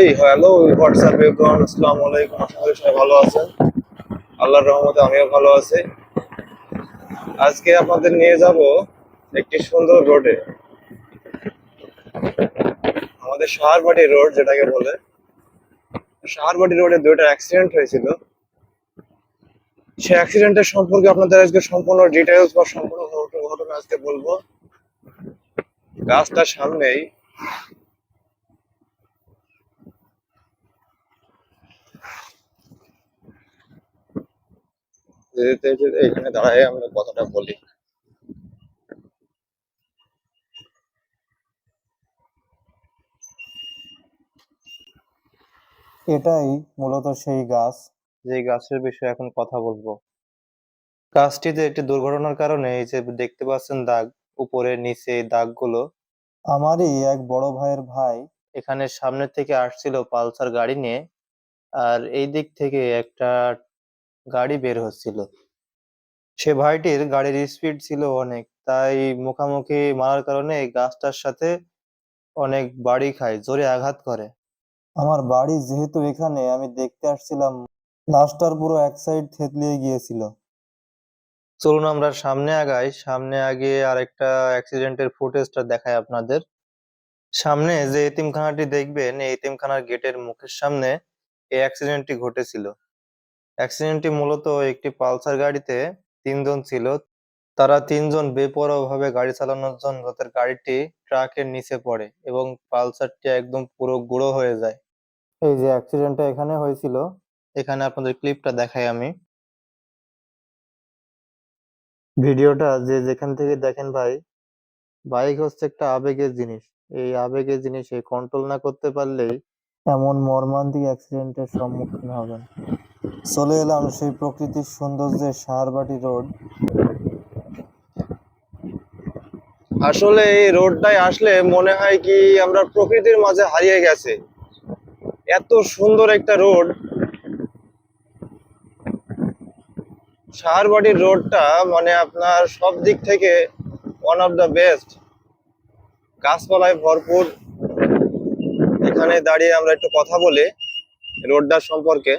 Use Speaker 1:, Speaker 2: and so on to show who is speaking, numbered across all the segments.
Speaker 1: এই hello WhatsApp everyone আসসালামু আলাইকুম, আশা করি সবাই ভালো আছেন। আল্লাহর রহমতে আমিও ভালো আছি। আজকে আপনাদের নিয়ে যাব একটি সুন্দর রোডে আমাদের সাহারবাটি রোড যেটাকে বলে। সাহারবাটি রোডে দুইটা অ্যাক্সিডেন্ট হয়েছিল। সেই অ্যাক্সিডেন্টের সম্পর্কে আপনাদের আজকে সম্পূর্ণ ডিটেলস বা সম্পূর্ণ ঘটনা আজকে বলব। গাছটার সামনেই এখানে দাঁড়ায় আমরা কথাটা বলি।
Speaker 2: এটাই মূলত সেই গাছ,
Speaker 1: যে গাছের বিষয়ে এখন কথা বলব। গাছটিতে একটি দুর্ঘটনার কারণে এই যে দেখতে পাচ্ছেন দাগ, উপরে, নিচে এই দাগগুলো,
Speaker 2: আমারই এক বড় ভাইয়ের ভাই
Speaker 1: এখানে সামনে থেকে আসছিল পালসার গাড়ি নিয়ে, আর এই দিক থেকে একটা গাড়ি বের হচ্ছিল। সে ভাইটির গাড়ির স্পিড ছিল অনেক তাই মুখামুখি মারার কারণে এই গাছটার সাথে অনেক বাড়ি খায় জোরে আঘাত করে।
Speaker 2: আমার বাড়ি যেহেতু এখানে আমি দেখতে আসছিলাম লাশটার পুরো এক সাইড থেতলিয়ে গিয়েছিল।
Speaker 1: চলুন আমরা সামনে আগাই সামনে আগে আগিয়ে আরেকটা অ্যাক্সিডেন্টের ফুটেজটা দেখাই আপনাদের। সামনে যে এতিমখানাটি দেখবেন এই এতিমখানার গেটের মুখের সামনে এই অ্যাক্সিডেন্টটি ঘটেছিল। অ্যাক্সিডেন্টটি মূলত একটি পালসার গাড়িতে তিনজন ছিল। তারা তিনজন বেপরোয়াভাবে গাড়ি চালানোর জন্য তাদের গাড়িটি ট্রাকের নিচে পড়ে এবং পালসারটি একদম পুরো গুঁড়ো হয়ে যায়। এই যে অ্যাক্সিডেন্টটা এখানে হয়েছিল, এখানে আপনাদের ক্লিপটা দেখাই আমি। ভিডিওটা যে যেখান থেকে দেখেন ভাই বাইক হচ্ছে একটা আবেগের জিনিস। এই আবেগের জিনিস কন্ট্রোল না করতে পারলেই
Speaker 2: এমন মর্মান্তিক অ্যাক্সিডেন্টের সম্মুখীন হবেন। চলে এলাম সেই প্রকৃতির সৌন্দর্যের সাহারবাটি রোড।
Speaker 1: আসলে এই রোডটায় আসলে মনে হয় কি আমরা প্রকৃতির মাঝে হারিয়ে গেছে। এত সুন্দর একটা রোড। সাহারবাড়ির রোডটা মানে আপনার সব দিক থেকে ওয়ান অফ দ্য বেস্ট গাছপালায় ভরপুর। এখানে দাঁড়িয়ে আমরা একটু কথা বলি রোডটার সম্পর্কে।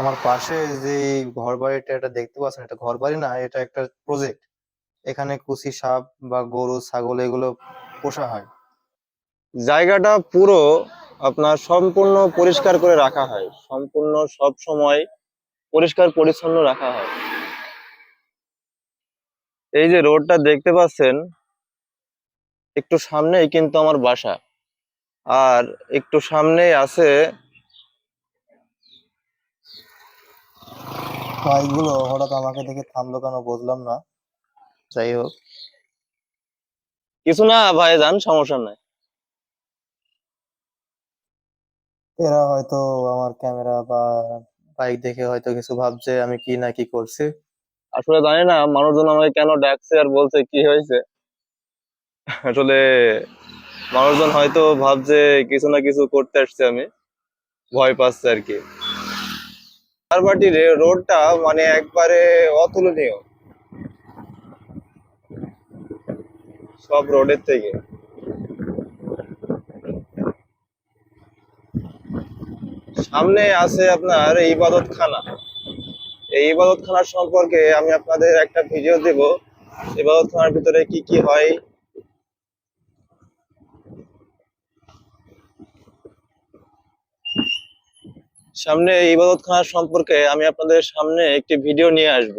Speaker 1: আমার পাশে যে ঘর বাড়িটা এটা দেখতে পাচ্ছেন, এটা ঘর বাড়ি না, এটা একটা প্রজেক্ট এখানে কুচি সাপ বা গরু, ছাগল এগুলো পোষা হয়। জায়গাটা পুরো আপনার সম্পূর্ণ পরিষ্কার করে রাখা হয়। সম্পূর্ণ সব সময় পরিষ্কার পরিচ্ছন্ন রাখা হয়। এই যে রোডটা দেখতে পাচ্ছেন, একটু সামনেই কিন্তু আমার বাসা। আর একটু সামনেই আছে
Speaker 2: বাইকগুলো হঠাৎ আমাকে দেখে থামলো কেন বুঝলাম না।
Speaker 1: যাই হোক। কিছু না ভাই যান সমস্যা নাই।
Speaker 2: এরা হয়তো আমার ক্যামেরা বা বাইক দেখে হয়তো কিছু ভাবছে আমি কি না কি করছি।
Speaker 1: আসলে জানি না মানুষজন আমাকে কেন ডাকছে আর বলছে কি হয়েছে। আসলে মানুষজন হয়তো ভাবছে কিছু না কিছু করতে আসছে আমি। ভয় পাচ্ছে আর কি। সারবাটির রোডটা মানে একবারে অতুলনীয়। সব রোডের থেকে। সামনে আছে আপনার ইবাদত খানা এই ইবাদত খানার সম্পর্কে আমি আপনাদের একটা ভিডিও দেব। ইবাদত খানার ভিতরে কি কি হয় সামনে ইবাদত খানার সম্পর্কে আমি আপনাদের সামনে একটি ভিডিও নিয়ে আসব।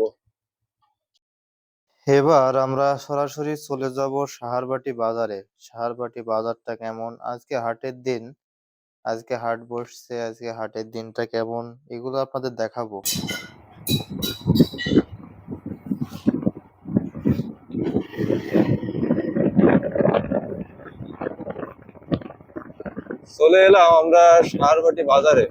Speaker 1: এবার আমরা সরাসরি চলে যাব সাহারবাটি বাজারে। সাহারবাটি বাজারটা কেমন? আজকে হাটের দিন। আজকে হাট বসছে আজকে হাটের দিনটা কেমন? এগুলো আপনাদের দেখাবো। চলে এলাম আমরা সাহারবাটি বাজারে।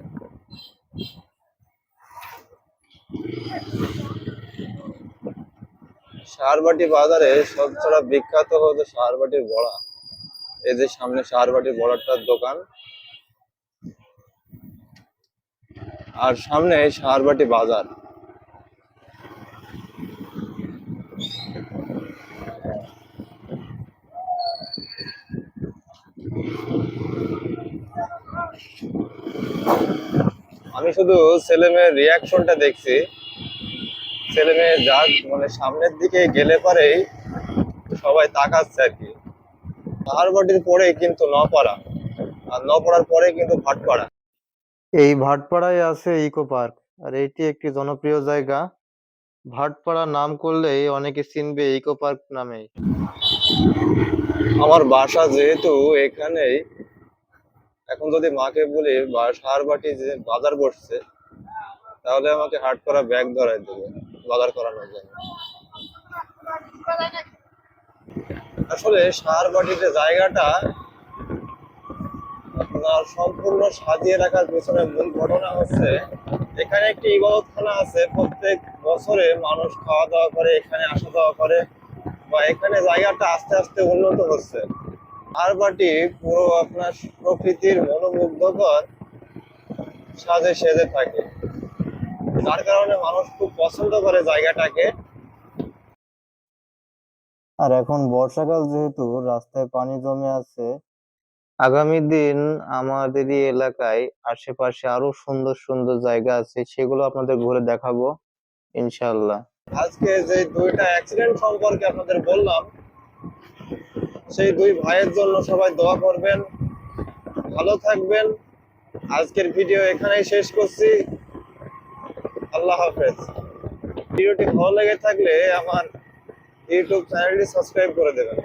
Speaker 1: সাহারবাটি বাজারে সবচেয়ে বিখ্যাত হতো সাহারবাটির বড়া। এই যে সামনে সারবাটি বড়াটার দোকান। আর সামনে সাহারবাটি বাজার। আমি শুধু ছেলে মেয়ের রিয়াকশনটা দেখছি। ছেলে মেয়ে যা মানে সামনের দিকে গেলে পরেই সবাই তাকাচ্ছে আর কি। পাহাড়বাটির পরে কিন্তু নপাড়া আর নপাড়ার পরে কিন্তু ভাটপাড়া। এই ভাটপাড়ায় আছে ইকো পার্ক আর এটি একটি জনপ্রিয় জায়গা। ভাটপাড়া নাম করলেই অনেকে চিনবে ইকো পার্ক নামেই আমার বাসা যেহেতু এখানেই এখন যদি মাকে বলি বা সারবাটি যে বাজার বসছে তাহলে আমাকে হাট করা ব্যাগ ধরাই দেবে। বাজার করানোর জন্য আসলে সারবাটি যে জায়গাটা আপনার সম্পূর্ণ সাজিয়ে রাখার পেছনে মূল ঘটনা হচ্ছে এখানে একটি ইবাদতখানা আছে প্রত্যেক বছরে মানুষ খাওয়া দাওয়া করে এখানে আসা যাওয়া করে বা এখানে জায়গাটা আস্তে আস্তে উন্নত হচ্ছে। আর বাটি পুরো আপনার প্রকৃতির মনোমুগ্ধকর সাজে সেজে থাকে। যার কারণে মানুষ খুব পছন্দ করে জায়গাটাকে।
Speaker 2: আর এখন বর্ষাকাল যেহেতু রাস্তায় পানি জমে আছে।
Speaker 1: আগামী দিন আমাদের এই এলাকায় আশেপাশে আরও সুন্দর সুন্দর জায়গা আছে সেগুলো আপনাদের ঘুরে দেখাবো ইনশাল্লাহ আজকে যে দুইটা অ্যাক্সিডেন্ট সম্পর্কে আপনাদের বললাম সেই দুই ভাইয়ের জন্য সবাই দোয়া করবেন। ভালো থাকবেন। আজকের ভিডিও এখানেই শেষ করছি। আল্লাহ হাফেজ। ভিডিওটি ভালো লেগে থাকলে আমার ইউটিউব চ্যানেলটি সাবস্ক্রাইব করে দেবেন।